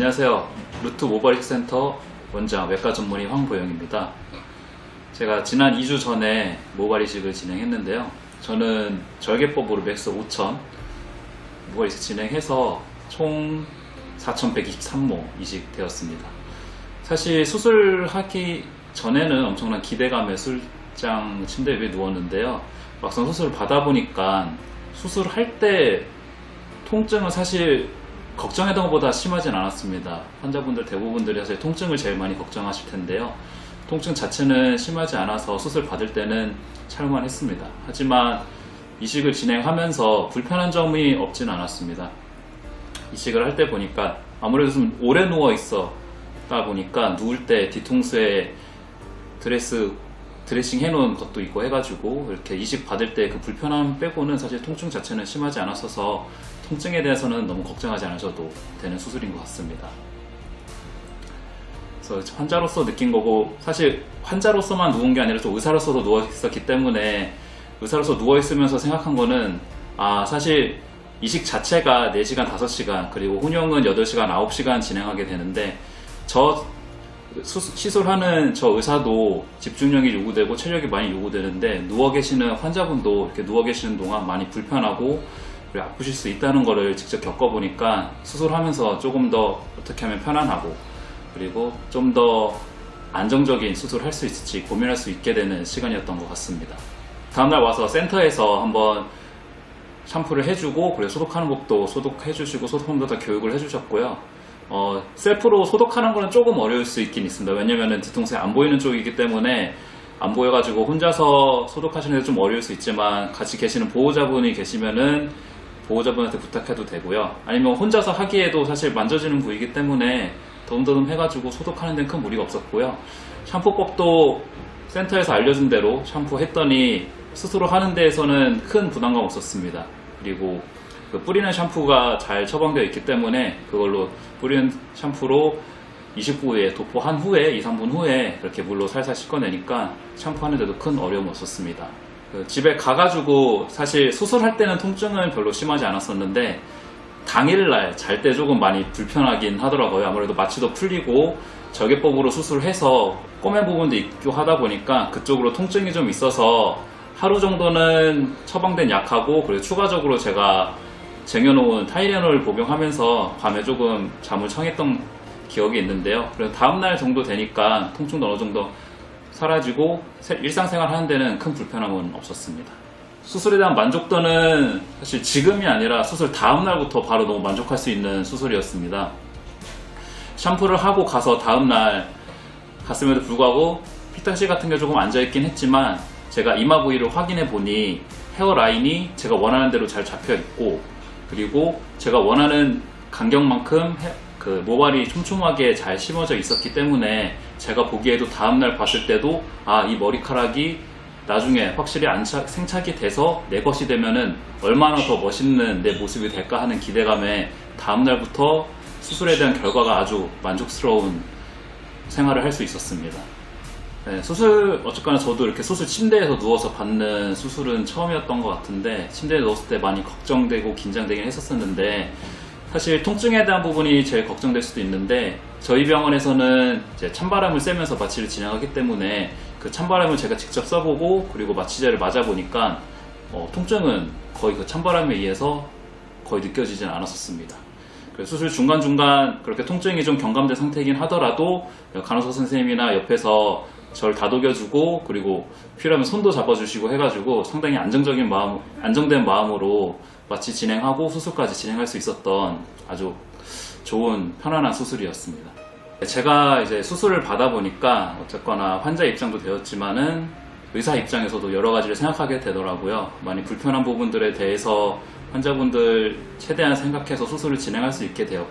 안녕하세요. 루트 모바일 센터 원장 외과 전문의 황보영입니다. 제가 지난 2주 전에 모발 이식을 진행했는데요. 저는 절개법으로 맥스 5,000 모발 이식 진행해서 총 4,123모 이식되었습니다. 사실 수술하기 전에는 엄청난 기대감에 술장 침대 위에 누웠는데요. 막상 수술을 받아보니까 수술할 때 통증은 사실 걱정했던 것보다 심하진 않았습니다. 환자분들 대부분들이 사실 통증을 제일 많이 걱정하실 텐데요. 통증 자체는 심하지 않아서 수술 받을 때는 찰만 했습니다. 하지만 이식을 진행하면서 불편한 점이 없진 않았습니다. 이식을 할 때 보니까 아무래도 좀 오래 누워 있었다 보니까 누울 때 뒤통수에 드레스 드레싱 해놓은 것도 있고 해가지고 이렇게 이식 받을 때 그 불편함 빼고는 사실 통증 자체는 심하지 않았어서 통증에 대해서는 너무 걱정하지 않으셔도 되는 수술인 것 같습니다. 그래서 환자로서 느낀 거고 사실 환자로서만 누운 게 아니라 또 의사로서도 누워 있었기 때문에 의사로서 누워 있으면서 생각한 거는 아 사실 이식 자체가 4시간 5시간 그리고 혼용은 8시간 9시간 진행하게 되는데 저 수- 시술하는 저 의사도 집중력이 요구되고 체력이 많이 요구되는데 누워 계시는 환자분도 이렇게 누워 계시는 동안 많이 불편하고 아프실 수 있다는 거를 직접 겪어보니까 수술하면서 조금 더 어떻게 하면 편안하고 그리고 좀 더 안정적인 수술을 할 수 있을지 고민할 수 있게 되는 시간이었던 것 같습니다. 다음날 와서 센터에서 한번 샴푸를 해주고 그리고 소독하는 법도 소독해주시고 소독법도 다 교육을 해주셨고요. 어, 셀프로 소독하는 거는 조금 어려울 수 있긴 있습니다. 왜냐면은 뒤통수에 안 보이는 쪽이기 때문에 안 보여가지고 혼자서 소독하시는 데 좀 어려울 수 있지만 같이 계시는 보호자분이 계시면은 보호자분한테 부탁해도 되고요. 아니면 혼자서 하기에도 사실 만져지는 부위이기 때문에 더듬더듬 해가지고 소독하는 데는 큰 무리가 없었고요. 샴푸법도 센터에서 알려준 대로 샴푸 했더니 스스로 하는 데에서는 큰 부담감 없었습니다. 그리고 그 뿌리는 샴푸가 잘 처방되어 있기 때문에 그걸로 뿌리는 샴푸로 20부에 도포한 후에 2, 3분 후에 이렇게 물로 살살 씻어내니까 샴푸하는데도 큰 어려움 없었습니다. 그 집에 가가지고 사실 수술할 때는 통증은 별로 심하지 않았었는데 당일날 잘 때 조금 많이 불편하긴 하더라고요. 아무래도 마취도 풀리고 절개법으로 수술해서 꼬맨 부분도 있고 하다 보니까 그쪽으로 통증이 좀 있어서 하루 정도는 처방된 약하고 그리고 추가적으로 제가 쟁여놓은 타이레놀 복용하면서 밤에 조금 잠을 청했던 기억이 있는데요. 그래서 다음날 정도 되니까 통증도 어느 정도 사라지고 세- 일상생활 하는 데는 큰 불편함은 없었습니다. 수술에 대한 만족도는 사실 지금이 아니라 수술 다음날부터 바로 너무 만족할 수 있는 수술이었습니다. 샴푸를 하고 가서 다음날 갔음에도 불구하고 피타시 같은 게 조금 앉아있긴 했지만 제가 이마 부위를 확인해 보니 헤어라인이 제가 원하는 대로 잘 잡혀 있고 그리고 제가 원하는 간격만큼 헤- 그 모발이 촘촘하게 잘 심어져 있었기 때문에 제가 보기에도 다음날 봤을 때도 아 이 머리카락이 나중에 확실히 안착, 생착이 돼서 내 것이 되면은 얼마나 더 멋있는 내 모습이 될까 하는 기대감에 다음날부터 수술에 대한 결과가 아주 만족스러운 생활을 할 수 있었습니다. 네, 수술 어쨌거나 저도 이렇게 수술 침대에서 누워서 받는 수술은 처음이었던 것 같은데 침대에 누웠을 때 많이 걱정되고 긴장되긴 했었었는데 사실 통증에 대한 부분이 제일 걱정될 수도 있는데 저희 병원에서는 이제 찬바람을 쐬면서 마취를 진행하기 때문에 그 찬바람을 제가 직접 써보고 그리고 마취제를 맞아 보니까 어, 통증은 거의 그 찬바람에 의해서 거의 느껴지진 않았었습니다. 수술 중간중간 그렇게 통증이 좀 경감된 상태이긴 하더라도 간호사 선생님이나 옆에서 절 다독여주고 그리고 필요하면 손도 잡아주시고 해가지고 상당히 안정적인 마음, 안정된 마음으로 마취 진행하고 수술까지 진행할 수 있었던 아주 좋은 편안한 수술이었습니다. 제가 이제 수술을 받아 보니까 어쨌거나 환자 입장도 되었지만은 의사 입장에서도 여러 가지를 생각하게 되더라고요. 많이 불편한 부분들에 대해서 환자분들 최대한 생각해서 수술을 진행할 수 있게 되었,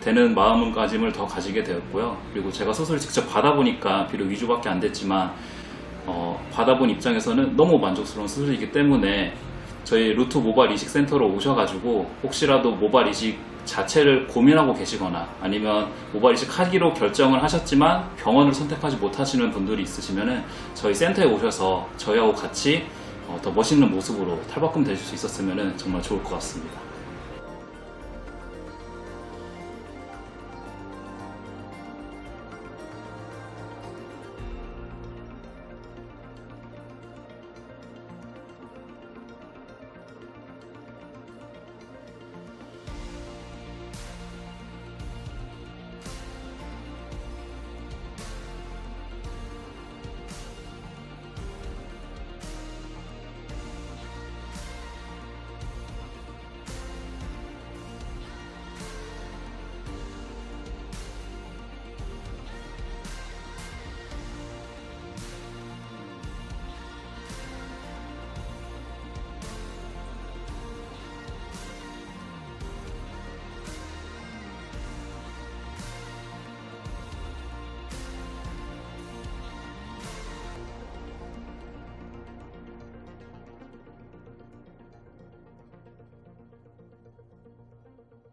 되는 마음가짐을 더 가지게 되었고요. 그리고 제가 수술을 직접 받아보니까 비록 2주밖에 안 됐지만 어, 받아본 입장에서는 너무 만족스러운 수술이기 때문에 저희 루트 모발 이식 센터로 오셔가지고 혹시라도 모발 이식 자체를 고민하고 계시거나 아니면 모발 이식 하기로 결정을 하셨지만 병원을 선택하지 못하시는 분들이 있으시면은 저희 센터에 오셔서 저희하고 같이 어, 더 멋있는 모습으로 탈바꿈 되실 수 있었으면 정말 좋을 것 같습니다.